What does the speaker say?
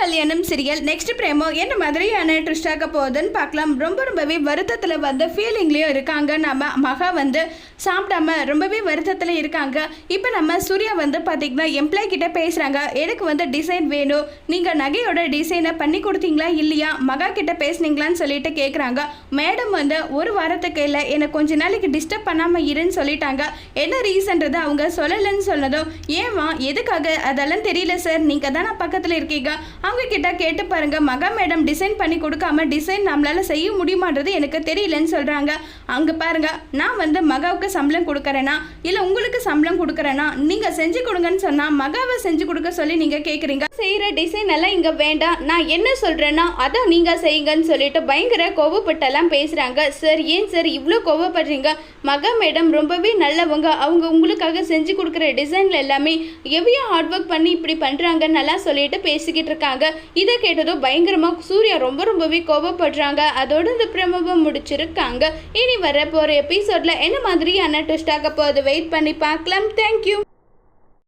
கல்யாணம் serial next பிரேமோ என்ன மாதிரியான ட்விஸ்ட் ஆக போகுதுன்னு பார்க்கலாம். ரொம்ப ரொம்பவே வருத்தத்தில் வந்து ஃபீலிங்லேயும் இருக்காங்க. நம்ம மகா வந்து சாப்பிடாம ரொம்பவே வருத்தத்தில் இருக்காங்க. இப்போ நம்ம சூர்யா வந்து பார்த்திங்கன்னா எம்ப்ளாய் கிட்ட பேசுகிறாங்க எனக்கு வந்து டிசைன் வேணும். நீங்கள் நகையோட டிசைனை பண்ணி கொடுத்தீங்களா இல்லையா? மகா கிட்ட பேசுனீங்களான்னு சொல்லிட்டு கேட்குறாங்க மேடம் வந்து ஒரு வாரத்துக்கு இல்லை என்னை கொஞ்ச நாளைக்கு டிஸ்டர்ப் பண்ணாமல் இருன்னு சொல்லிட்டாங்க. என்ன ரீசன்றது அவங்க சொல்லலைன்னு சொன்னதும் ஏமா எதுக்காக? அதெல்லாம் தெரியல சார் நீங்கள் தானே பக்கத்தில் இருக்கீங்க. அவங்க கிட்ட கேட்டு பாருங்க. மகா மேடம் டிசைன் பண்ணி கொடுக்காம டிசைன் நம்மளால செய்ய முடியுமான்றது எனக்கு தெரியலன்னு சொல்கிறாங்க அங்கே பாருங்க. நான் வந்து மகாவுக்கு சம்பளம் கொடுக்குறேனா? இல்லை உங்களுக்கு சம்பளம் கொடுக்கறேனா? நீங்கள் செஞ்சு கொடுங்கன்னு சொன்னால் மகாவை செஞ்சு கொடுக்க சொல்லி நீங்கள் கேட்குறீங்க செய்கிற டிசைன் எல்லாம் இங்கே வேண்டாம். நான் என்ன சொல்கிறேன்னா அதை நீங்கள் செய்யுங்கன்னு சொல்லிட்டு பயங்கர கோவப்பட்டெல்லாம் பேசுகிறாங்க சார் ஏன் சார் இவ்வளோ கோவப்படுறீங்க? மகா மேடம் ரொம்பவே நல்லவங்க. அவங்க உங்களுக்காக செஞ்சு கொடுக்குற டிசைனில் எல்லாமே எவ்வளோ ஹார்ட் ஒர்க் பண்ணி இப்படி பண்ணுறாங்கன்னு நல்லா சொல்லிட்டு பேசிக்கிட்டு இருக்காங்க. இதை கேட்டதும் பயங்கரமாக சூர்யா ரொம்ப ரொம்பவே கோவப்படுறாங்க. அதோட இந்த பிரமபம் முடிச்சிருக்காங்க. இனி வர போகிற எபிசோடில் என்ன மாதிரி மாதிரியான ட்விஸ்ட் ஆக போகுது. வெயிட் பண்ணி பார்க்கலாம். தேங்க்யூ